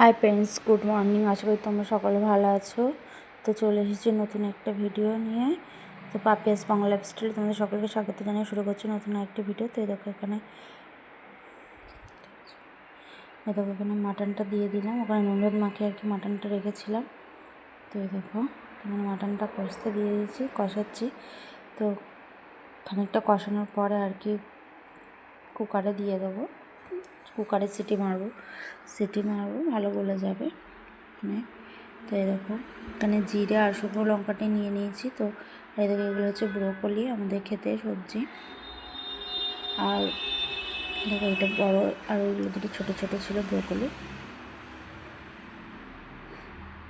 High friends good morning আশা করি তোমরা সকলে ভালো আছো। তো চলে এসেছি নতুন একটা ভিডিও নিয়ে। তো পাপিয়াস বাংলা লাইফস্টাইল তোমাদের সকলকে স্বাগত জানিয়ে শুরু করছি নতুন একটা ভিডিও তো দেখো এখানে দেখো এখানে মাটনটা দিয়ে দিলাম। ওখানে নুনরোদ মাকে আর কি মাটনটা রেখেছিলাম। তো দেখো, এখানে মাটনটা কষতে দিয়ে দিয়েছি, কষাচ্ছি। তো খানিকটা কষানোর পরে আর কি কুকারে দিয়ে দেবো। কুকারে সিটি মারবো। সিটি মারবো, ভালো গলে যাবে। মানে তো দেখো, এখানে জিরে আর শুকনো লঙ্কাটা নিয়ে নিয়েছি। তো এই দেখো, এগুলো হচ্ছে ব্রোকলি, আমাদের খেতে সবজি। আর দেখো, এটা বড়, আর ওইগুলো দুটো ছোটো ছোটো ছিল ব্রোকলি।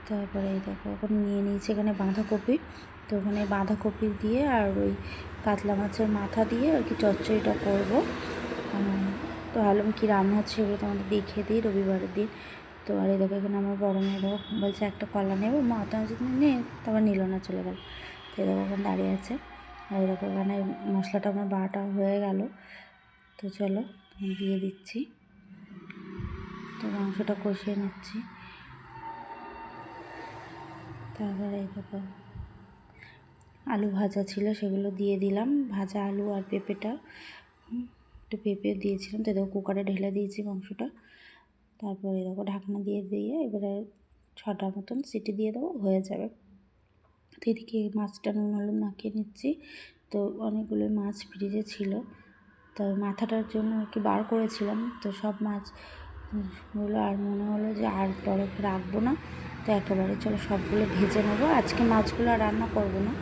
তারপরে এই দেখো, এখন নিয়ে নিয়েছি এখানে বাঁধাকপি। তো ওখানে বাঁধাকপি দিয়ে আর ওই কাতলা মাছের মাথা দিয়ে আর কি চচ্চড়িটা করব। তো ভাবলাম কী রান্না হচ্ছে সেগুলো তোমাদের দেখিয়ে দিই রবিবারের দিন। তো আর এই দেখো, এখানে আমার বড় মেয়ে দেখো, বলছে একটা কলা নেব, মা তো যদি নে, তারপর নিল না, চলে গেল। তো দেখো ওখানে দাঁড়িয়ে আছে। আর দেখো ওখানে মশলাটা আমার বাটা হয়ে গেল। তো চলো দিয়ে দিচ্ছি। তো মাংসটা কষিয়ে নিচ্ছি। তারপরে এই দেখো, আলু ভাজা ছিল, সেগুলো দিয়ে দিলাম। ভাজা আলু আর পেঁপেটা। একটু পেঁপে দিয়েছিলাম, তো দেখো কুকারে ঢেলে দিয়েছি মাংসটা। তারপরে দেখো ঢাকনা দিয়ে দিয়ে এবারে ছটা মতন সিটি দিয়ে দেবো, হয়ে যাবে। তো এদিকে মাছটা নুন, হলুদ মাখিয়ে নিচ্ছি। তো অনেকগুলো মাছ ফ্রিজে ছিল। তো মাথাটার জন্য আর কি বার করেছিলাম। তো সব মাছগুলো আর মনে হলো যে আর বরফে রাখব না। তো একেবারে চলো সবগুলো ভেজে নেব। আজকে মাছগুলো আর রান্না করব না।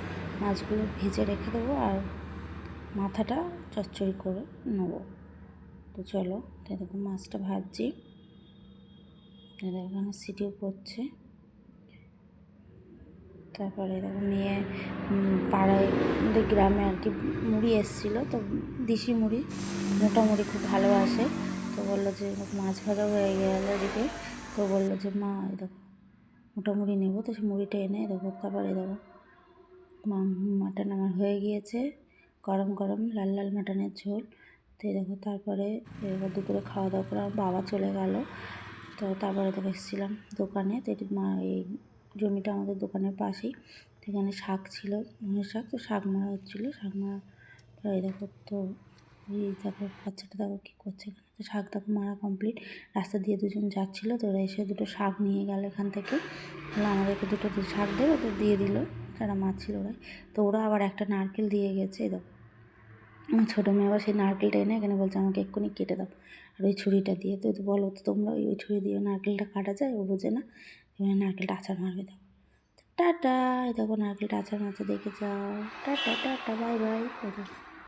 মাছগুলো ভেজে রেখে দেবো আর মাথাটা চচ্চড়ি করে নেব। তো চলো তাই দেখো মাছটা ভাজছি। এখানে সিটিও পড়ছে। তারপরে এরকম নিয়ে পাড়ায় গ্রামে আর কি মুড়ি এসেছিল, তো দিশি মুড়ি, মোটা মুড়ি খুব ভালোবাসে তো বলল যে মাছ ভাজা হয়ে গেল এদিকে। তো বলল যে, মা দেখো, মোটা মুড়ি নেব। তো সে মুড়িটা এনে দেখো, তারপরে দেখো মাটন আমার হয়ে গিয়েছে। গরম গরম লাল লাল মাটনের ঝোল। তো দেখো, তারপরে এবার দুপুরে খাওয়া দাওয়া করে বাবা চলে গেল। তো তারপরে তো এসেছিলাম দোকানে। তো এটি মা এই জমিটা আমাদের দোকানের পাশেই। এখানে শাক ছিল ধনের শাক। তো শাক মারা হচ্ছিল, শাক মারা এই দেখো, তো এই দেখো, বাচ্চাটা দেখো কী করছে এখানে। তো শাক দেখো মারা কমপ্লিট রাস্তা দিয়ে দুজন যাচ্ছিল, তো ওরা এসে দুটো শাক নিয়ে গেল এখান থেকে। তাহলে আমাদেরকে দুটো শাক দেবে, তো দিয়ে দিল। যারা মাছ ছিল ওরাই। তো ওরা আবার একটা নারকেল দিয়ে গেছে দেখো। আমার ছোটো মেয়ে আবার সেই নারকেলটা এনে এখানে বলছে, আমাকে এক্ষুনি কেটে দাও। আর ওই ছুরিটা দিয়ে, তো বলো তো তোমরা ওই ওই ছুরি দিয়ে নারকেলটা কাটা যায়? ও বোঝে না। এবার নারকেলটা আচার মারবে দাও টাটা, এই দেখো নারকেলটা আচার মারছে, দেখে যাও। Tata tata, bye bye